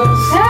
நல்லா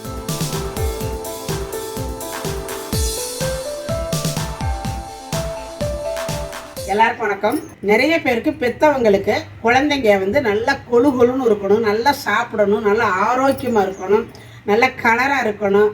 எல்லாருக்கும் வணக்கம். நிறைய பேருக்கு பெத்தவங்களுக்கு குழந்தைங்க வந்து நல்லா கொழு கொழுன்னு இருக்கணும் நல்லா சாப்பிடணும் நல்லா ஆரோக்கியமாக இருக்கணும் நல்ல கலராக இருக்கணும்.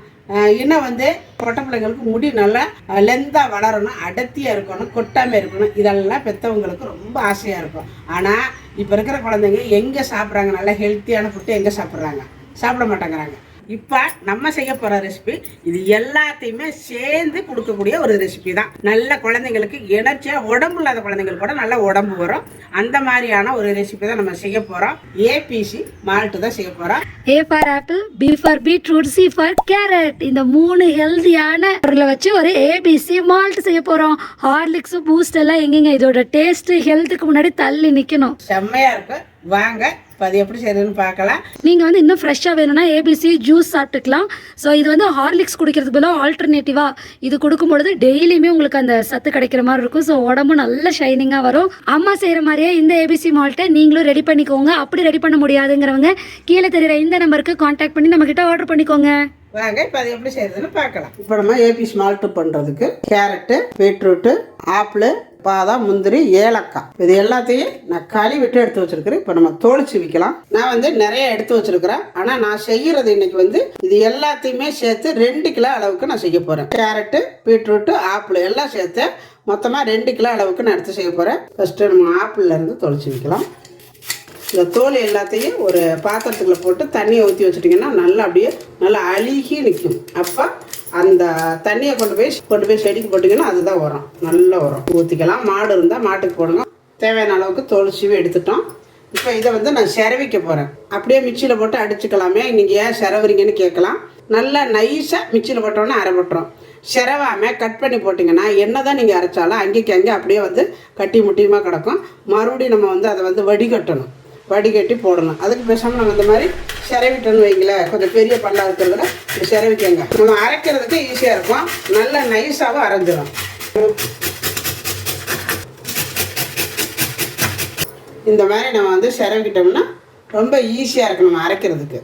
இன்னும் வந்து பொட்டை பிள்ளைங்களுக்கு முடி நல்லா லெந்தாக வளரணும் அடர்த்தியாக இருக்கணும் கொட்டாமல் இருக்கணும். இதெல்லாம் பெற்றவங்களுக்கு ரொம்ப ஆசையாக இருக்கும். ஆனால் இப்போ இருக்கிற குழந்தைங்க எங்கே சாப்பிட்றாங்க? நல்லா ஹெல்த்தியான ஃபுட்டு எங்கே சாப்பிட்றாங்க? சாப்பிட மாட்டேங்கிறாங்க. இப்போ நம்ம செய்ய போகிற ரெசிபி இது எல்லாத்தையுமே சேர்ந்து கொடுக்கக்கூடிய ஒரு ரெசிபி தான். நல்ல குழந்தைங்களுக்கு எனர்ஜியாக உடம்பு இல்லாத குழந்தைங்களுக்கு கூட நல்ல உடம்பு வரும். அந்த மாதிரியான ஒரு ரெசிபி தான் நம்ம செய்ய போகிறோம் ஏபிசி மால்ட்டு தான் செய்ய போகிறோம் A for apple B for beetroot C for carrot இந்த மூணு ஹெல்தியான பொருளை வச்சு ஒரு ஏபிசி மால்ட் செய்ய போறோம். ஹார்லிக்ஸ் பூஸ்ட் எல்லாம் எங்கெங்க இதோட டேஸ்ட் ஹெல்த்துக்கு முன்னாடி தள்ளி நிக்கணும். செம்மையாக இருக்கும் வாங்க இப்போ அது எப்படி செய்யறதுன்னு பார்க்கலாம். நீங்க வந்து இன்னும் ஃப்ரெஷ்ஷாக வேணும்னா ஏபிசி ஜூஸ் சாப்பிட்டுக்கலாம். ஸோ இது வந்து ஹார்லிக்ஸ் குடிக்கிறதுக்கு பதிலாக ஆல்டர்னேட்டிவா இது கொடுக்கும் பொழுது டெய்லியுமே உங்களுக்கு அந்த சத்து கிடைக்கிற மாதிரி இருக்கும். ஸோ உடம்பு நல்ல ஷைனிங்காக வரும். அம்மா செய்கிற மாதிரியே இந்த ஏபிசி மால்ட்டை நீங்களும் ரெடி பண்ணிக்கோங்க. அப்படி ரெடி பண்ண முடியாதுங்கிறவங்க கீழே தெரியுற இந்த நம்பருக்கு காண்டாக்ட் பண்ணி நம்ம கிட்ட ஆர்டர் பண்ணிக்கோங்க. வாங்க இப்போ அது எப்படி செய்யறதுன்னு பார்க்கலாம். இப்போ நம்ம ஏபிசி மால்ட்டு பண்ணுறதுக்கு கேரட்டு பீட்ரூட்டு ஆப்பிள் பாதாம் முந்திரி ஏலக்காய். இது எல்லாத்தையும் நான் கழுவிட்டு எடுத்து வச்சிருக்கிறேன். இப்போ நம்ம தோலிச்சு விற்கலாம் நான் வந்து நிறைய எடுத்து வச்சிருக்கிறேன். ஆனால் நான் செய்யறது இன்னைக்கு வந்து இது எல்லாத்தையுமே சேர்த்து ரெண்டு கிலோ அளவுக்கு நான் செய்ய போகிறேன் கேரட்டு பீட்ரூட்டு ஆப்பிள் எல்லாம் சேர்த்து மொத்தமாக ரெண்டு கிலோ அளவுக்கு நான் எடுத்து செய்ய போகிறேன் ஃபஸ்ட்டு நம்ம ஆப்பிள்லேருந்து தொளிச்சு விற்கலாம் இந்த தோல் எல்லாத்தையும் ஒரு பாத்திரத்துக்குள்ளே போட்டு தண்ணியை ஊற்றி வச்சுட்டிங்கன்னா நல்லா அப்படியே நல்லா அழுகி நிற்கும். அப்போ அந்த தண்ணியை கொண்டு போய் கொண்டு போய் செடிக்கு போட்டிங்கன்னா அதுதான் உரம். நல்ல உரம். ஊற்றிக்கலாம் மாடு இருந்தால் மாட்டுக்கு போடுங்க. தேவையான அளவுக்கு தோல் சீவி எடுத்துட்டோம். இப்போ இதை வந்து நான் செரவிக்க போகிறேன் அப்படியே மிக்சியில் போட்டு அடிச்சுக்கலாமே. நீங்கள் ஏன் செரவுறீங்கன்னு கேட்கலாம். நல்லா நைஸாக மிக்சியில் போட்டோன்னே அரைப்பட்டுரும். செரவாமல் கட் பண்ணி போட்டிங்கன்னா என்ன தான் நீங்கள் அரைச்சாலும் அங்கேக்கு அங்கே அப்படியே வந்து கட்டி முட்டியமாக கிடக்கும். மறுபடியும் நம்ம வந்து அதை வந்து வடிகட்டணும். வடிகட்டி போடணும். அதுக்கு பேசாமல் நம்ம இந்த மாதிரி சிரவிட்டோன்னு வைங்களேன். கொஞ்சம் பெரிய பல்லா இருக்கிறதுல இப்படி நம்ம அரைக்கிறதுக்கு ஈஸியாக இருக்கும். நல்லா நைஸாகவும் அரைஞ்சிடும் இந்த மாதிரி நம்ம வந்து சிரவிக்கிட்டோம்னா ரொம்ப ஈஸியாக இருக்கும் நம்ம அரைக்கிறதுக்கு.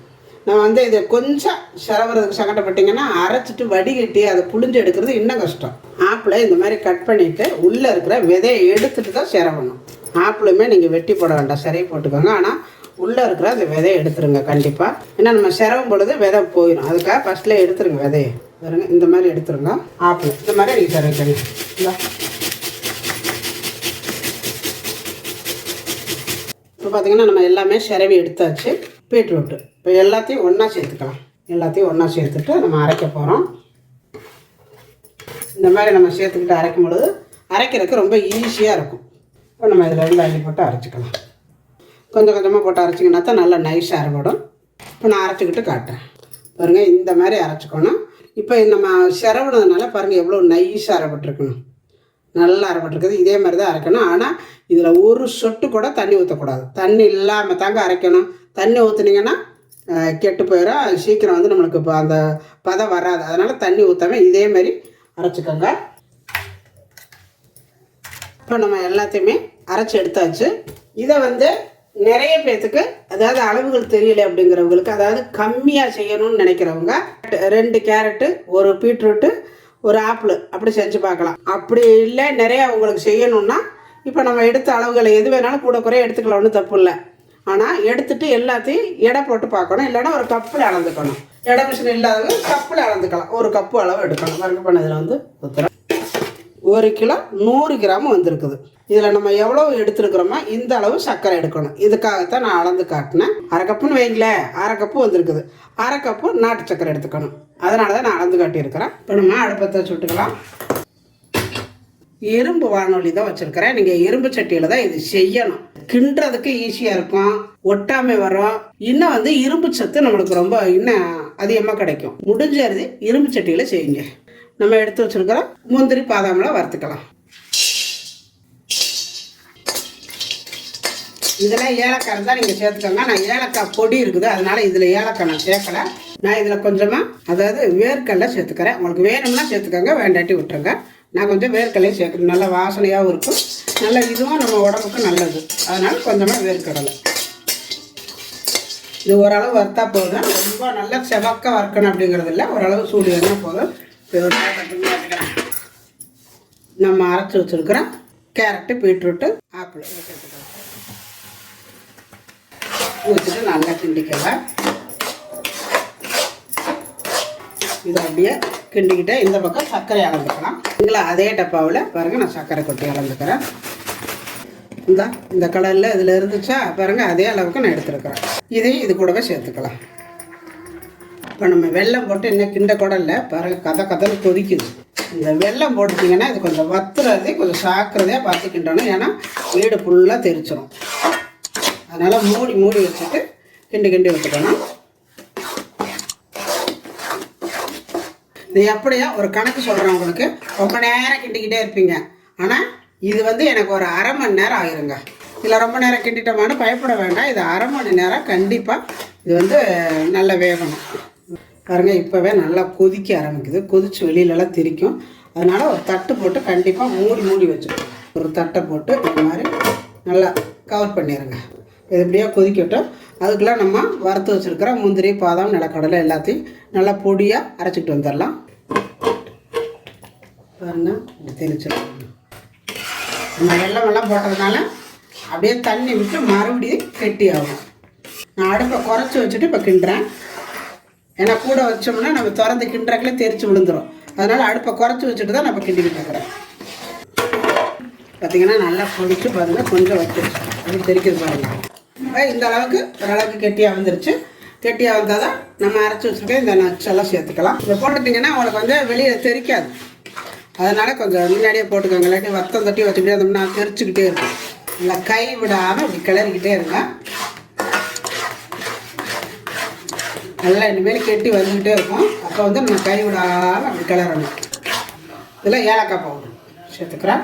நம்ம வந்து இதை கொஞ்சம் சிரவுறதுக்கு சங்கடப்பட்டிங்கன்னா அரைச்சிட்டு வடிகட்டி அதை புளிஞ்சு எடுக்கிறது இன்னும் கஷ்டம். ஆப்பிளை இந்த மாதிரி கட் பண்ணிவிட்டு உள்ளே இருக்கிற விதையை எடுத்துகிட்டு தான் சிறவணும் ஆப்பிளுமே நீங்கள் வெட்டி போட வேண்டாம் சிறையை போட்டுக்கோங்க. ஆனால் உள்ளே இருக்கிற அந்த விதையை எடுத்துருங்க கண்டிப்பாக ஏன்னா நம்ம சிரவும் பொழுது விதை போயிடும் அதுக்காக ஃபஸ்ட்டில் எடுத்துருங்க விதையை. பாருங்க இந்த மாதிரி எடுத்துருங்க. ஆப்பிள். இந்த மாதிரி நீங்கள் சிறைக்கணும் இப்போ பார்த்தீங்கன்னா நம்ம எல்லாமே சிரவி எடுத்தாச்சு. பீட்ரூட்டு. இப்போ எல்லாத்தையும் ஒன்றா சேர்த்துக்கலாம். எல்லாத்தையும் ஒன்றா சேர்த்துட்டு நம்ம அரைக்க போகிறோம் இந்த மாதிரி நம்ம சேர்த்துக்கிட்டு அரைக்கும் பொழுது அரைக்கிறதுக்கு ரொம்ப ஈஸியாக இருக்கும். இப்போ நம்ம இதில் ரெண்டு அள்ளி போட்டு அரைச்சிக்கலாம். கொஞ்சம் கொஞ்சமாக போட்டு அரைச்சிங்கன்னா தான் நல்லா நைஸாக அரைப்படும் இப்போ நான் அரைச்சிக்கிட்டு காட்டுறேன். பாருங்கள் இந்த மாதிரி அரைச்சிக்கணும். இப்போ நம்ம சிரவுனதுனால பாருங்கள் எவ்வளோ நைஸாக அரைப்பட்டிருக்கணும் நல்லா அரைப்பட்டிருக்குது இதே மாதிரி தான் அரைக்கணும். ஆனால் இதில் ஒரு சொட்டு கூட தண்ணி ஊற்றக்கூடாது தண்ணி இல்லாமல் தாங்க அரைக்கணும். தண்ணி ஊற்றுனீங்கன்னா கெட்டு போயிடும் சீக்கிரம் வந்து நம்மளுக்கு இப்போ அந்த பதம் வராது. அதனால் தண்ணி ஊற்றாமல் இதே மாதிரி அரைச்சிக்கோங்க. இப்போ நம்ம எல்லாத்தையுமே அரைச்சி எடுத்தாச்சு. இதை வந்து நிறைய பேத்துக்கு அதாவது அளவுகள் தெரியல அப்படிங்கிறவங்களுக்கு அதாவது கம்மியாக செய்யணும்னு நினைக்கிறவங்க ரெண்டு கேரட்டு ஒரு பீட்ரூட்டு ஒரு ஆப்பிள் அப்படி செஞ்சு பார்க்கலாம். அப்படி இல்லை நிறையா அவங்களுக்கு செய்யணும்னா இப்போ நம்ம எடுத்த அளவுகளை எது வேணாலும் கூட குறைய எடுத்துக்கலாம் ஒன்றும் தப்பு இல்லை. ஆனால் எடுத்துட்டு எல்லாத்தையும் எடை போட்டு பார்க்கணும். இல்லைன்னா ஒரு கப்பில் அளந்துக்கணும். எடை மிஷின் இல்லாதவங்க கப்பில் அளந்துக்கலாம். ஒரு கப்பு அளவு எடுக்கணும். மறுக்கப்பண்ணதில் பண்ணதில் வந்து ஊற்றுறேன் ஒரு கிலோ நூறு கிராம் வந்திருக்குது. இதில் நம்ம எவ்வளோ எடுத்துருக்குறோமோ இந்த அளவு சர்க்கரை எடுக்கணும். இதுக்காகத்தான் நான் அளந்து காட்டினேன். அரை கப்புன்னு வைங்களேன் அரை கப்பு வந்திருக்குது. அரை கப்பு நாட்டு சர்க்கரை எடுத்துக்கணும். அதனால தான் நான் அளந்து காட்டியிருக்கிறேன். இப்போ நம்ம அடுப்பத்தை சுட்டுக்கலாம். இரும்பு வானொலி தான் வச்சுருக்கிறேன். நீங்கள் இரும்பு சட்டியில் தான் இது செய்யணும். கிண்டுறதுக்கு ஈஸியாக இருக்கும். ஒட்டாமை வரும். இன்னும் வந்து இரும்பு சத்து நம்மளுக்கு ரொம்ப இன்னும் அதிகமாக கிடைக்கும். முடிஞ்சது இரும்பு சட்டியில் செய்யுங்க. நம்ம எடுத்து வச்சுருக்கிற முந்திரி பாதாமெல்லாம் வறுத்துக்கலாம். இதில் ஏலக்காய் இருந்தால் நீங்கள் சேர்த்துக்கோங்க. நான் ஏலக்காய் பொடி இருக்குது அதனால் இதில் ஏலக்காய் நான் சேர்க்கலை. நான் இதில் கொஞ்சமாக அதாவது வேர்க்கடலை சேர்த்துக்கிறேன். உங்களுக்கு வேணும்னா சேர்த்துக்கோங்க வேண்டாட்டி விட்டுருங்க. நான் கொஞ்சம் வேர்க்கடலையும் சேர்க்குறேன். நல்ல வாசனையாகவும் இருக்கும். நல்ல இதுவும் நம்ம உடம்புக்கு நல்லது. அதனால் கொஞ்சமாக வேர்க்கடலை. இது ஓரளவு வறுத்தா போதும். ரொம்ப நல்லா செவக்க வறுக்கணும் அப்படிங்கிறது இல்லை ஓரளவு சூடு வேணால் போதும். நம்ம அரைச்சி வச்சுருக்கிற கேரட்டு பீட்ரூட்டு ஆப்பிள். வச்சுட்டு ஊற்றிட்டு நல்லா கிண்டிக்கலாம் இது அப்படியே கிண்டிக்கிட்டே இந்த பக்கம் சர்க்கரை அளந்துக்கலாம். இல்லை அதே டப்பாவில் பாருங்கள் நான் சர்க்கரை கொட்டி அளந்துக்கிறேன். இந்த இந்த கலரில் இதில் இருந்துச்சா? பாருங்கள் அதே அளவுக்கு நான் எடுத்துருக்கிறேன். இதையும் இது கூடவே சேர்த்துக்கலாம். இப்போ நம்ம வெல்லம் போட்டு இன்னும் கிண்ட குடல்ல இல்லை பாருங்க கதை கதை கொதிக்குது. இந்த வெல்லம் போட்டுட்டிங்கன்னா இது கொஞ்சம் வத்துறதே கொஞ்சம் சாக்கிறதையாக பார்த்து கிண்டணும் ஏன்னா வீடு ஃபுல்லாக தெரிச்சிடும் அதனால் மூடி மூடி வச்சுட்டு கிண்டி கிண்டி வச்சுக்கணும் இது எப்படியா ஒரு கணக்கு சொல்கிறேன் உங்களுக்கு. ரொம்ப நேரம் கிண்டிக்கிட்டே இருப்பீங்க. ஆனால் இது வந்து எனக்கு ஒரு அரை மணி நேரம் ஆயிருங்க. இதில் ரொம்ப நேரம் கிண்டிட்டோமான்னு பயப்பட வேண்டாம். இது அரை மணி நேரம் கண்டிப்பாக இது வந்து நல்லா வேகணும். பாருங்க இப்போவே நல்லா கொதிக்க ஆரம்பிக்குது. கொதிச்சு வெளியிலலாம் திரிக்கும் அதனால் ஒரு தட்டு போட்டு கண்டிப்பாக மூடி மூடி வச்சுருக்கோம் ஒரு தட்டை போட்டு இந்த மாதிரி நல்லா கவர் பண்ணிடுங்க இது இப்படியே கொதிக்கட்டும் அதுக்கெல்லாம் நம்ம வறுத்து வச்சுருக்கிற முந்திரி பாதாம் நிலக்கடலை எல்லாத்தையும் நல்லா பொடியாக அரைச்சிட்டு வந்துடலாம். பாருங்க இப்படி தெளிச்சிடலாம் நம்ம வெள்ளமெல்லாம் போட்டதுனால அப்படியே தண்ணி விட்டு மறுபடியும் கெட்டி ஆகும் நான் அடுப்பை குறைச்சி வச்சுட்டு இப்போ கிண்டுறேன். ஏன்னா கூட வச்சோம்னா நம்ம திறந்து கிண்டுறக்கில் தெரிச்சு விழுந்துரும். அதனால் அடுப்பை குறைச்சி வச்சுட்டு தான் நம்ம கிண்டிக்கிட்டு இருக்கிறோம். பார்த்தீங்கன்னா நல்லா கொதிச்சு பாருங்கள் கொஞ்சம் வச்சிருச்சு அப்படி தெரிக்கிறது பாருங்கள் இந்த அளவுக்கு ஓரளவுக்கு கெட்டியாக வந்துருச்சு. கெட்டியாக வந்தால் தான் நம்ம அரைச்சி வச்சுருக்க இந்த நச்செல்லாம் சேர்த்துக்கலாம். இதை போட்டுட்டிங்கன்னா உங்களுக்கு வந்து வெளியில் தெரிக்காது. அதனால் கொஞ்சம் முன்னாடியே போட்டுக்கோங்க. இல்லாட்டி வத்தம் தட்டி வச்சுக்கிட்டே இருந்தோம்னா தெரிச்சுக்கிட்டே இருக்கும். இல்லை கை விடாமல் இப்படி கிளறிக்கிட்டே இருங்க. நல்லா இனிமேல் கெட்டி வந்துக்கிட்டே இருக்கும். அப்போ வந்து நம்ம கை விடாமல் அப்படி கிளறணும். இதில் ஏலக்காய் பவுடர். சேர்த்துக்கிறேன்.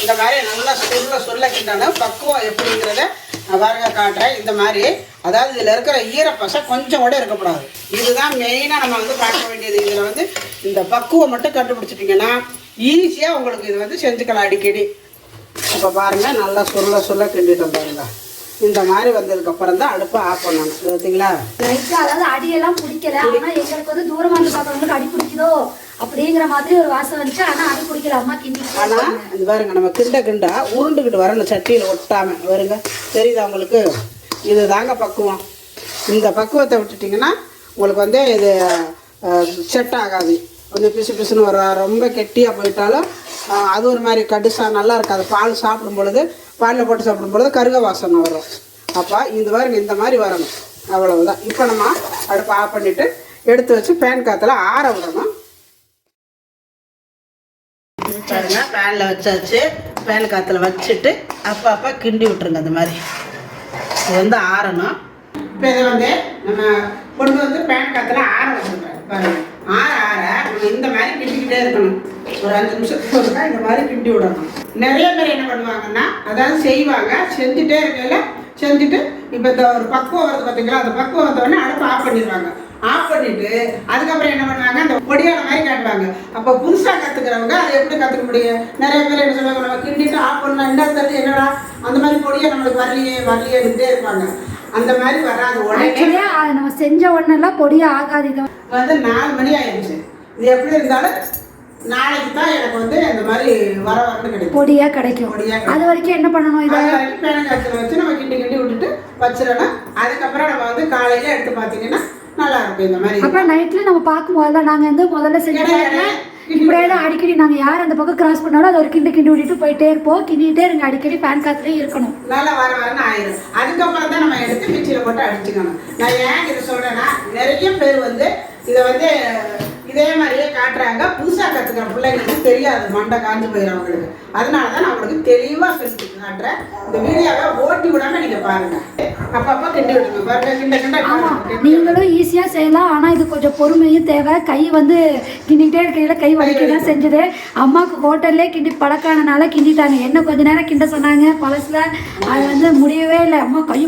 இந்த மாதிரி நல்லா சொல்ல சொல்ல கிண்டணும். பக்குவம் எப்படிங்கிறத நான் பாருங்க காட்டுறேன். இந்த மாதிரி. அதாவது இதில் இருக்கிற ஈரப்பசை கொஞ்சம் கூட இருக்கக்கூடாது. இதுதான் மெயினாக நம்ம வந்து பார்க்க வேண்டியது. இதில் வந்து இந்த பக்குவம் மட்டும் கண்டுபிடிச்சிட்டிங்கன்னா ஈஸியாக உங்களுக்கு இது வந்து செஞ்சுக்கலாம் அடிக்கடி. இப்போ பாருங்கள் நல்லா சொல்ல சொல்ல கிண்டிட்டு பாருங்க. இந்த மாதிரி வந்ததுக்கப்புறம் தான் அடுப்பை ஆஃப் பண்ணணும். பார்த்தீங்களா அதாவது அடியெல்லாம் பிடிக்கல. ஆனா எங்களுக்கு வந்து தூரமா இருந்து பாக்குறவங்களுக்கு அடி பிடிக்குதோ அப்படிங்கிற மாதிரி ஒரு வாசம் வந்துச்சு. ஆனா அடி பிடிக்கல. அம்மா கிண்டி ஆனால் இது பாருங்க நம்ம கிண்ட கிண்டா உருண்டுக்கிட்டு வரணும் சட்டியில் ஒட்டாமல் வருங்க தெரியுதா உங்களுக்கு? இது தாங்க பக்குவம். இந்த பக்குவத்தை விட்டுட்டிங்கன்னா உங்களுக்கு வந்து இது செட் ஆகாது. கொஞ்சம் பிசு பிசுன்னு வரும் ரொம்ப கெட்டியாக போயிட்டாலும் அது ஒரு மாதிரி கடுசா நல்லா இருக்காது. பால் சாப்பிடும் பொழுது பாலில் போட்டு சாப்பிடும் பொழுது கருக வாசனை வரும். அப்போ இது மாதிரி இந்த மாதிரி வரணும். அவ்வளவுதான். இப்போ நம்ம அடுப்பை ஆஃப் பண்ணிவிட்டு எடுத்து வச்சு பேன் காற்றுல ஆற விடணும். பாருங்க பேனில் வச்சாச்சு. பேன் காற்றுல வச்சுட்டு அப்போ அப்போ கிண்டி விட்டுருங்க அந்த மாதிரி. இது வந்து ஆறணும். இப்போ இதை வந்து நம்ம கொண்டு வந்து பேன் காற்றுல ஆற வச்சுருக்கேன் பாருங்கள் ஆற ஆற நம்ம இந்த மாதிரி கிண்டிக்கிட்டே இருக்கணும். ஒரு அஞ்சு நிமிஷத்துக்கு ஒருக்கா இந்த மாதிரி கிண்டி விடணும். நிறைய பேர் என்ன பண்ணுவாங்கன்னா அதாவது செய்வாங்க செஞ்சுட்டே இருக்கையில செஞ்சுட்டு இப்போ இந்த ஒரு பக்குவம் வருது பார்த்தீங்களா அந்த பக்குவம் வந்தவொடனே அடுப்பு ஆஃப் பண்ணிடுவாங்க. ஆஃப் பண்ணிட்டு அதுக்கப்புறம் என்ன பண்ணுவாங்க? அந்த பொடியான மாதிரி காட்டுவாங்க. அப்போ புதுசாக கற்றுக்கிறவங்க அதை எப்படி கற்றுக்க முடியும்? நிறைய பேர் என்ன சொல்லுவாங்க நம்ம கிண்டிட்டு ஆஃப் பண்ணலாம் என்ன என்னடா? அந்த மாதிரி பொடியை நம்மளுக்கு வரலையே வரலையே வரலையேன்னுட்டே இருப்பாங்க. அந்த மாதிரி வராது உடனே ஆக்சுவலி நம்ம செஞ்ச உடனெல்லாம் பொடியே ஆகாது. வந்து நாலு மணி ஆயிடுச்சு இது எப்படி இருந்தாலும் நாளைக்கு தான் எனக்கு வந்து இந்த மாதிரி வர வரன்னு கிடைக்கும். பொடியா கிடைக்கும். அது வரைக்கும் என்ன பண்ணணும் இதை? பேனங்காய்ச்சல் வச்சு நம்ம கிண்டி கிண்டி விட்டுட்டு வச்சிடணும். அதுக்கப்புறம் நம்ம வந்து காலையில எடுத்து பார்த்தீங்கன்னா நல்லா இருக்கும் இந்த மாதிரி. அப்ப நைட்ல நம்ம பார்க்கும்போது தான் நாங்க வந்து முதல்ல செஞ்சு இப்படியே தான் அடிக்கடி நாங்க யார் அந்த பக்கம் கிராஸ் பண்ணாலும் அதை ஒரு கிண்டு கிண்டி விட்டுட்டு போயிட்டே இருப்போம். கிண்டிட்டே இருங்க. அடிக்கடி ஃபேன் காத்துலயே இருக்கணும். நல்லா வர வரன்னு ஆயிரும். அதுக்கப்புறம் தான் நம்ம எடுத்து மிக்சியில் போட்டு அடிச்சுக்கணும். நான் ஏன் இதை சொல்றேன்னா நிறைய பேர் வந்து இதை வந்து இதே மாதிரியே காட்டுறாங்க. புதுசாக கற்றுக்கிற பிள்ளைங்களுக்கு தெரியாது. மண்டை காஞ்சு போயிடும் அவங்களுக்கு அதனால தான் நான் உங்களுக்கு தெளிவாக சொல்லி காட்டுறேன். இந்த வீடியோவை ஓட்டி விடாமல் நீங்கள் பாருங்கள் அப்பப்போ கிண்டி விடுங்க. பாருங்க கிண்ட கிண்ட. நீங்களும் ஈஸியாக செய்யலாம். ஆனால் இது கொஞ்சம் பொறுமையும் தேவை. கை வந்து கிண்டிகிட்டே இருக்கையில் கை வலிக்க தான் செஞ்சது. அம்மாவுக்கு ஹோட்டல்லே கிண்டி பழக்கானனால கிண்டிட்டாங்க. என்ன கொஞ்ச நேரம் கிண்ட சொன்னாங்க. பழசில் அது வந்து முடியவே இல்லை. அம்மா கை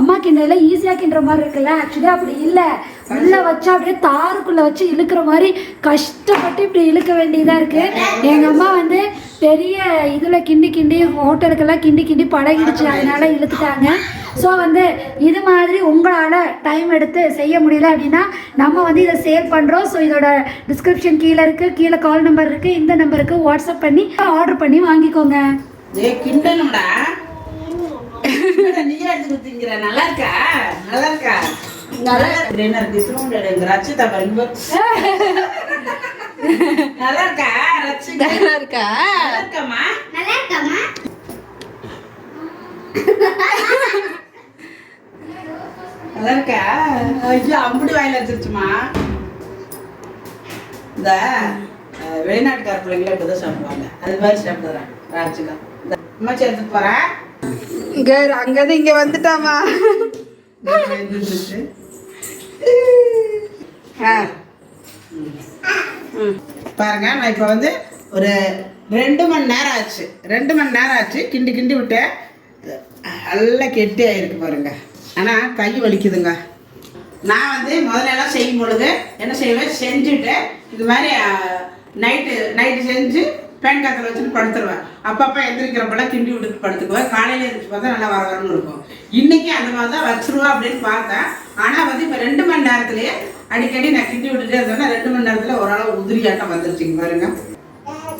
அம்மா கிண்டையில ஈஸியாக கிண்டுற மாதிரி இருக்குல்ல. ஆக்சுவலி அப்படி இல்லை. உள்ள வச்சா அப்படியே தாருக்குள்ள வச்சு இழுக்கிற மாதிரி கஷ்டப்பட்டு இப்படி இழுக்க வேண்டியதா இருக்கு. எங்க அம்மா வந்து பெரிய இதுல கிண்டி கிண்டி ஹோட்டலுக்கெல்லாம் கிண்டி கிண்டி பழகிடுச்சு. அதனால இழுத்துட்டாங்க. ஸோ வந்து இது மாதிரி உங்களால் டைம் எடுத்து செய்ய முடியல அப்படின்னா நம்ம வந்து இதை சேல் பண்ணுறோம் ஸோ இதோட டிஸ்கிரிப்ஷன் கீழே இருக்குது கீழே கால் நம்பர் இருக்குது இந்த நம்பருக்கு வாட்ஸ்அப் பண்ணி ஆர்டர் பண்ணி வாங்கிக்கோங்க. ஏய் நல்லா இருக்கா? நல்லா இருக்கா? நல்லா. என்ன இருக்கு? ரச்சிதா பாருங்க. நல்லா இருக்கா? ரச்சி நல்லா இருக்கா? நல்லா இருக்காமா நல்லா இருக்காமா நல்லா இருக்கா? ஐயோ அம்புடி வாயில வச்சிருச்சுமா இந்த வெளிநாட்டுக்கார பிள்ளைங்களே இப்படிதான் சாப்பிடுவாங்க. அது மாதிரி சாப்பிடுறேன் ராஜிகா அம்மா சேர்த்துட்டு போறேன் இங்க அங்கேருந்து இங்க வந்துட்டாமா. பாருங்க நான் இப்போ வந்து ஒரு ரெண்டு மணி நேரம் ஆச்சு. ரெண்டு மணி நேரம் ஆச்சு. கிண்டி கிண்டி விட்டேன் நல்லா கெட்டி ஆயிருக்கு பாருங்க. ஆனால் கை வலிக்குதுங்க. நான் வந்து முதல்ல எல்லாம் செய்யும் பொழுது என்ன செய்வேன்? செஞ்சுட்டு இது மாதிரி நைட்டு நைட்டு செஞ்சு பேன் காத்தில் வச்சுட்டு படுத்துருவேன். அப்பப்போ எந்திரிக்கிறப்பெல்லாம் கிண்டி விட்டுட்டு படுத்துக்குவேன். காலையில் எழுந்திரிச்சு பார்த்தா நல்லா வர இருக்கும். இன்னைக்கு அந்த மாதிரி தான் வச்சிருவா அப்படின்னு பார்த்தேன். ஆனால் வந்து இப்போ ரெண்டு மணி நேரத்துலேயே அடிக்கடி நான் கிண்டி விட்டுட்டே இருந்தேன்னா ரெண்டு மணி நேரத்தில் ஓரளவு உதிரியாட்டம் வந்துருச்சுங்க பாருங்க.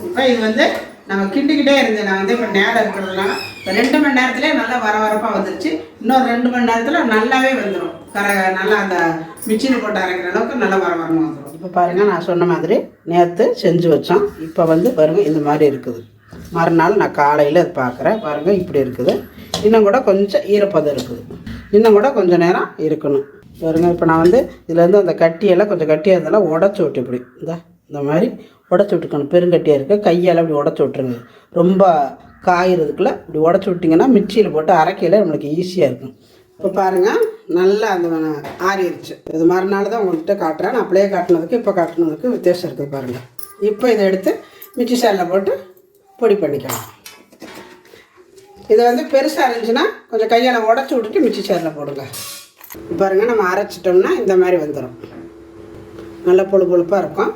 இப்போ இது வந்து நம்ம கிண்டிக்கிட்டே இருந்தேன். நான் வந்து இப்போ நேரம் இருக்கிறதுனால. இப்போ ரெண்டு மணி நேரத்துலேயே நல்லா வர வரப்பாக வந்துருச்சு. இன்னொரு ரெண்டு மணி நேரத்தில் நல்லாவே வந்துடும் கர நல்லா அந்த மிக்சியில் போட்டு அரைக்கிற அளவுக்கு நல்லா வர வரமாக வந்துடும் இப்போ பாருங்கள் நான் சொன்ன மாதிரி நேற்று செஞ்சு வச்சோம். இப்போ வந்து பாருங்கள் இந்த மாதிரி இருக்குது. மறுநாள் நான் காலையில் அது பார்க்குறேன் பாருங்கள் இப்படி இருக்குது. இன்னும் கூட கொஞ்சம் ஈரப்பதம் இருக்குது. இன்னும் கூட கொஞ்சம் நேரம் இருக்கணும். பாருங்க இப்போ நான் வந்து இதுலேருந்து அந்த கட்டியெல்லாம் கொஞ்சம் கட்டியாக இருந்தாலும் உடச்சி விட்டு இப்படி. இந்த இந்த மாதிரி உடச்சி விட்டுக்கணும். பெருங்கட்டியாக இருக்க. கையால் அப்படி உடச்சி விட்ருங்க ரொம்ப காயிறதுக்குள்ள இப்படி உடச்சி விட்டிங்கன்னா மிக்சியில் போட்டு அரைக்கையில் நம்மளுக்கு ஈஸியாக இருக்கும். இப்போ பாருங்கள் நல்லா அந்த ஆறிடுச்சு இது மறுநாள் தான் உங்கள்கிட்ட காட்டுறேன். நான் அப்படியே காட்டினதுக்கு இப்போ காட்டினதுக்கு வித்தியாசம் இருக்குது பாருங்கள் இப்போ இதை எடுத்து மிக்சி சேரில் போட்டு பொடி பண்ணிக்கலாம். இது வந்து பெருசாக இருந்துச்சுன்னா கொஞ்சம் கையால் உடச்சி விட்டுட்டு மிக்சி சாரில் போடுங்க. பாருங்கள் நம்ம அரைச்சிட்டோம்னா இந்த மாதிரி வந்துடும் நல்ல பொழு பொழுப்பாக இருக்கும்.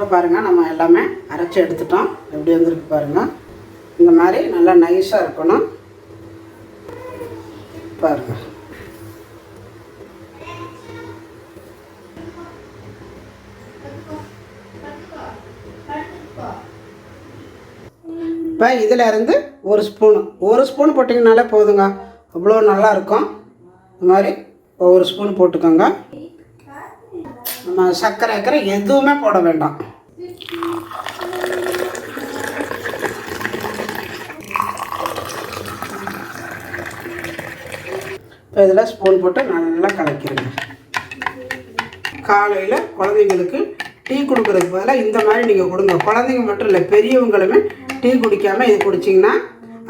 இப்போ பாருங்கள் நம்ம எல்லாமே அரைச்சி எடுத்துட்டோம். எப்படி வந்திருக்கு பாருங்கள் இந்த மாதிரி நல்லா நைஸாக இருக்கணும். பாருங்கள் இப்போ இதில் இருந்து ஒரு ஸ்பூனு ஒரு ஸ்பூன் போட்டிங்கனாலே போதுங்க. அவ்வளோ நல்லா இருக்கும். இந்த மாதிரி ஒவ்வொரு ஸ்பூன் போட்டுக்கோங்க. நம்ம சர்க்கரை அக்கறை எதுவுமே போட வேண்டாம். இப்போ இதில் ஸ்பூன் போட்டு நல்லா கலக்கிடுங்க. காலையில் குழந்தைங்களுக்கு டீ கொடுக்குறதுக்கு பதிலாக இந்த மாதிரி நீங்கள் கொடுங்க. குழந்தைங்க மட்டும் இல்லை பெரியவங்களுமே டீ குடிக்காமல் இது குடிச்சிங்கன்னா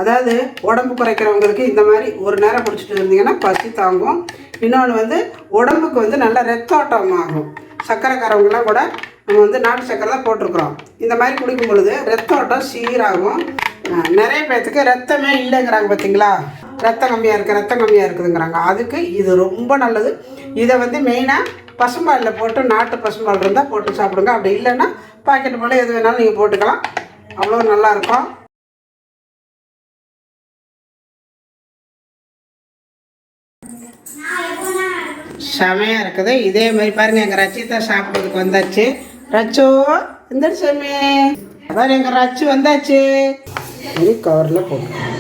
அதாவது உடம்பு குறைக்கிறவங்களுக்கு இந்த மாதிரி ஒரு நேரம் குடிச்சிட்டு இருந்தீங்கன்னா பசி தாங்கும். இன்னொன்று வந்து உடம்புக்கு வந்து நல்ல ரத்தோட்டம் ஆகும். சர்க்கரைக்காரவங்களாம் கூட நம்ம வந்து நாட்டு சக்கரை தான் போட்டிருக்குறோம். இந்த மாதிரி குடிக்கும் பொழுது ரத்தோட்டம் சீராகும். நிறைய பேர்த்துக்கு ரத்தமே இல்லைங்கிறாங்க பார்த்தீங்களா ரத்தம் கம்மியாக இருக்குது ரத்தம் கம்மியாக இருக்குதுங்கிறாங்க. அதுக்கு இது ரொம்ப நல்லது. இதை வந்து மெயினாக பசும்பாலில் போட்டு நாட்டு பசும்பால் இருந்தால் போட்டு சாப்பிடுங்க. அப்படி இல்லைன்னா பாக்கெட் போல் எது வேணாலும் நீங்கள் போட்டுக்கலாம். அவ்வளோ நல்லாயிருக்கும் செமையாக இருக்குது. இதே மாதிரி பாருங்கள் எங்கள் ரச்சிதா சாப்பிட்றதுக்கு வந்தாச்சு. ரச்சோ இந்த அதான் எங்கள் ரச்சு வந்தாச்சு. கவரில் போட்டு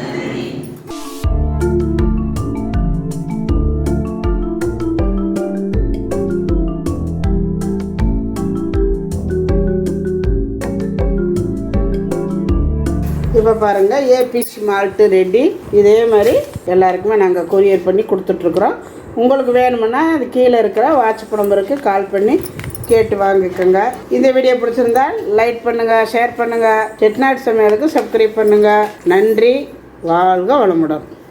இப்போ பாருங்கள் ஏபிசி மால்ட்டு ரெடி இதே மாதிரி எல்லாருக்குமே நாங்கள் கொரியர் பண்ணி கொடுத்துட்ருக்குறோம். உங்களுக்கு வேணுமுன்னா அது கீழே இருக்கிற வாட்ஸ்அப் நம்பருக்கு கால் பண்ணி கேட்டு வாங்கிக்கோங்க. இந்த வீடியோ பிடிச்சிருந்தா லைக் பண்ணுங்கள் ஷேர் பண்ணுங்கள் செட்நாட் சமையலுக்கு சப்ஸ்கிரைப் பண்ணுங்கள் நன்றி. வாழ்க வளமுடன்.